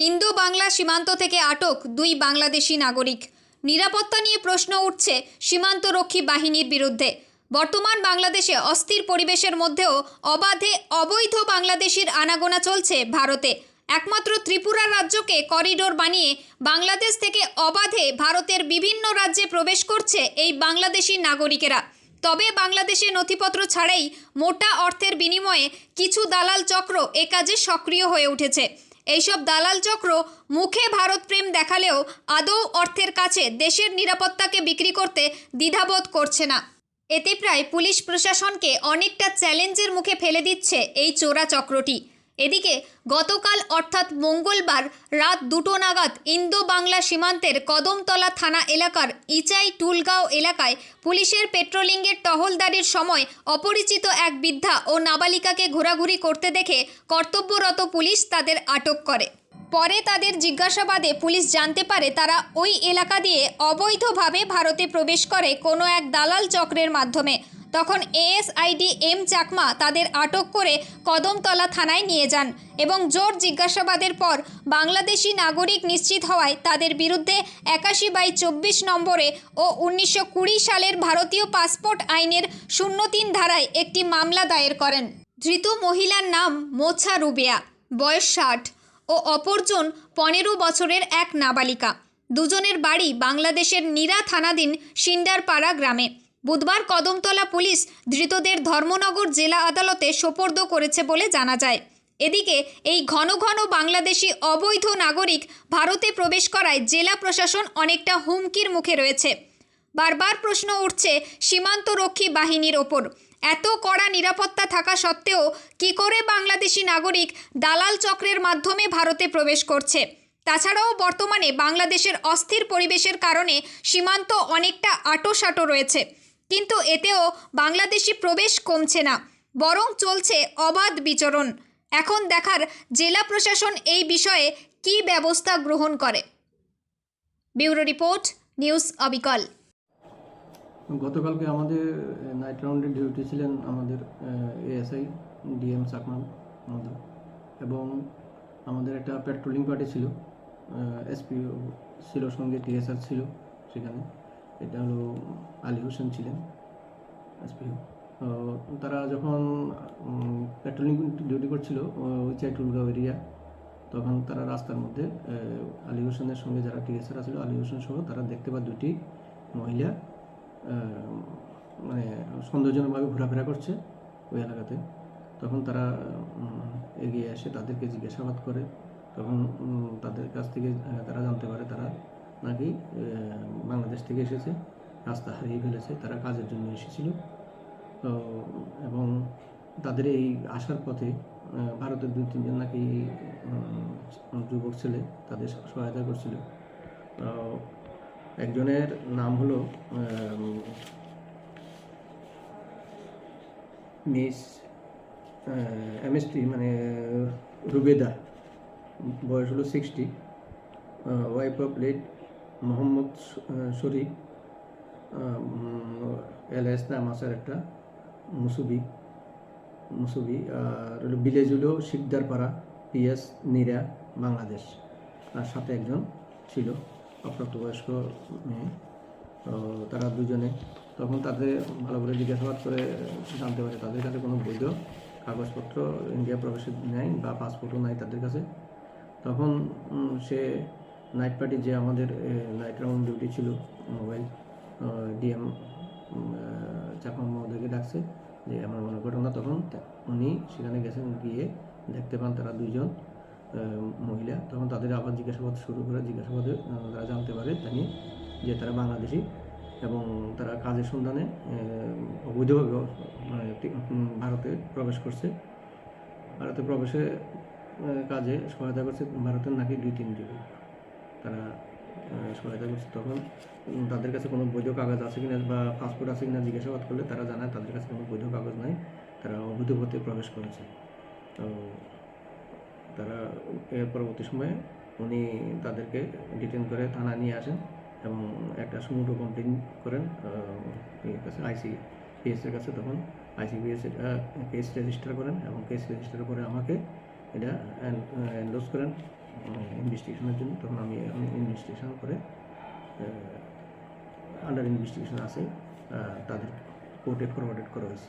Indo Bangla সীমান্ত থেকে আটক দুই বাংলাদেশি নাগরিক। নিরাপত্তা নিয়ে প্রশ্ন উঠছে সীমান্তরক্ষী বাহিনীর বিরুদ্ধে। বর্তমান বাংলাদেশে অস্থির পরিবেশের মধ্যেও অবাধে অবৈধ বাংলাদেশির আনাগোনা চলছে ভারতে। একমাত্র ত্রিপুরা রাজ্যকে করিডোর বানিয়ে বাংলাদেশ থেকে অবাধে ভারতের বিভিন্ন রাজ্যে প্রবেশ করছে এই বাংলাদেশি নাগরিকেরা। তবে বাংলাদেশে নথিপত্র ছাড়াই মোটা অর্থের বিনিময়ে কিছু দালাল চক্র এ কাজে সক্রিয় হয়ে উঠেছে। এইসব দালাল চক্র মুখে ভারত প্রেম দেখালেও আদৌ অর্থের কাছে দেশের নিরাপত্তাকে বিক্রি করতে দ্বিধাবোধ করছে না। এতে প্রায় পুলিশ প্রশাসনকে অনেকটা চ্যালেঞ্জের মুখে ফেলে দিচ্ছে এই চোরা চক্রটি। এদিকে, গতকাল অর্থাৎ মঙ্গলবার রাত দুটো নাগাদ ইন্দো বাংলা সীমান্তের কদমতলা থানা এলাকার ইচাই টুলগাঁও এলাকায় পুলিশের পেট্রোলিংয়ের টহলদারির সময় অপরিচিত এক বৃদ্ধা ও নাবালিকাকে ঘোরাঘুরি করতে দেখে কর্তব্যরত পুলিশ তাদের আটক করে। পরে তাদের জিজ্ঞাসাবাদে পুলিশ জানতে পারে তারা ওই এলাকা দিয়ে অবৈধভাবে ভারতে প্রবেশ করে কোনো এক দালাল চক্রের মাধ্যমে। তখন এএসআইডি এম চাকমা তাদের আটক করে কদমতলা থানায় নিয়ে যান এবং জোর জিজ্ঞাসাবাদের পর বাংলাদেশি নাগরিক নিশ্চিত হওয়ায় তাদের বিরুদ্ধে একাশি বাই চব্বিশ নম্বরে ও উনিশশো কুড়ি সালের ভারতীয় পাসপোর্ট আইনের শূন্য তিন ধারায় একটি মামলা দায়ের করেন। ধৃত মহিলার নাম মোছা রুবিয়া, বয়স ষাট ও অপরজন পনেরো বছরের এক নাবালিকা। দুজনের বাড়ি বাংলাদেশের নীরা থানাধীন সিন্ডারপাড়া গ্রামে। বুধবার কদমতলা পুলিশ ধৃতদের ধর্মনগর জেলা আদালতে সোপর্দ করেছে বলে জানা যায়। এদিকে এই ঘন ঘন বাংলাদেশি অবৈধ নাগরিক ভারতে প্রবেশ করায় জেলা প্রশাসন অনেকটা হুমকির মুখে রয়েছে। বারবার প্রশ্ন উঠছে সীমান্তরক্ষী বাহিনীর ওপর। এত কড়া নিরাপত্তা থাকা সত্ত্বেও কি করে বাংলাদেশি নাগরিক দালাল চক্রের মাধ্যমে ভারতে প্রবেশ করছে? তাছাড়াও বর্তমানে বাংলাদেশের অস্থির পরিবেশের কারণে সীমান্ত অনেকটা আটোসাটো রয়েছে। কিন্তু এতেও বাংলাদেশি প্রবেশ কমছে না, বরং চলছে অবাধ বিচরণ। এখন দেখার জেলা প্রশাসন এই বিষয়ে কী ব্যবস্থা গ্রহণ করে। ব্যুরো রিপোর্ট, নিউজ অবিকল। গতকালকে আমাদের নাইট রাউন্ডে ডিউটি ছিলেন আমাদের এএসআই ডিএম চাকমান আমাদের। এবং আমাদের একটা পেট্রোলিং পার্টি ছিল এসপি ছিল সঙ্গে টিএসআর ছিল সেখানে। এটা হলো আলী হোসেন ছিলেন তারা যখন পেট্রোলিং ডিউটি করছিল ওই চাইটুলগাঁও এরিয়া তখন তারা রাস্তার মধ্যে আলী হোসেনের সঙ্গে যারা টিএসআর ছিল, আলী হোসেন সহ তারা দেখতে পায় দুটি মহিলা মানে সন্দেহজনকভাবে ঘোরাফেরা করছে ওই এলাকাতে। তখন তারা এগিয়ে এসে তাদেরকে জিজ্ঞাসাবাদ করে, তখন তাদের কাছ থেকে তারা জানতে পারে তারা নাকি বাংলাদেশ থেকে এসেছে, রাস্তা হারিয়ে ফেলেছে, তারা কাজের জন্য এসেছিল। তো, এবং তাদের এই আসার পথে ভারতের দুই, তিনজন নাকি যুবক ছেলে তাদের সহায়তা করছিল। একজনের নাম হলো মিস এমএসটি মানে রুবেদা বয়স হলো sixty wife of late Mohammad Sharif LS নাম আছে একটা মুসুবি মুসুবি, আর ভিলেজ হলো শিকদারপাড়া, পিএস নিরা, বাংলাদেশ। আর সাথে একজন ছিল, অপ্রাপ্তবয়স্ক মেয়ে। তো তারা দুজনে তখন তাদের ভালো করে জিজ্ঞাসাবাদ করে জানতে পারে, তাদের কাছে কোনো বৈধ কাগজপত্র ইন্ডিয়া প্রবেশের নেই বা পাসপোর্টও নাই তাদের কাছে। তখন সে নাইট পার্টি যে আমাদের নাইট রাউন্ড ডিউটি ছিল মোবাইল ডিএম চাকমা মহোদয়কে ডাকছে, যে আমার মনে ঘটনা তখন উনি সেখানে গেছেন, গিয়ে দেখতে পান তারা দুইজন মহিলা, তখন তাদের আবার জিজ্ঞাসাবাদ শুরু করে, জিজ্ঞাসাবাদে তারা জানতে পারে জানি যে তারা বাংলাদেশি এবং তারা কাজের সন্ধানে অবৈধভাবে মানে ভারতে প্রবেশ করছে। ভারতে প্রবেশে কাজে সহায়তা করছে, ভারতের নাকি দুই তিন যুবক তারা সহায়তা করছে। তখন তাদের কাছে কোনো বৈধ কাগজ আছে কিনা বা পাসপোর্ট আছে কিনা জিজ্ঞাসাবাদ করলে তারা জানায়, তাদের কাছে কোনো বৈধ কাগজ নাই। তারা অবৈধ পথে প্রবেশ করেছে। তো তারা এর পরবর্তী সময়ে উনি তাদেরকে ডিটেন করে থানা নিয়ে আসেন এবং একটা সুমুটো কমপ্লেন করেন কাছে আইসি পিএসের কাছে। তখন আইসি পিএস কেস রেজিস্টার করেন এবং কেস রেজিস্টার করে আমাকে এটা এন্ডোজ করেন। ইনভেস্টিগেশনের জন্য তখন আমি ইনভেস্টিগেশন করে আন্ডার ইনভেস্টিগেশন আছে তাদের কোর্টে ফরওয়ার্ডেড করা হয়েছে।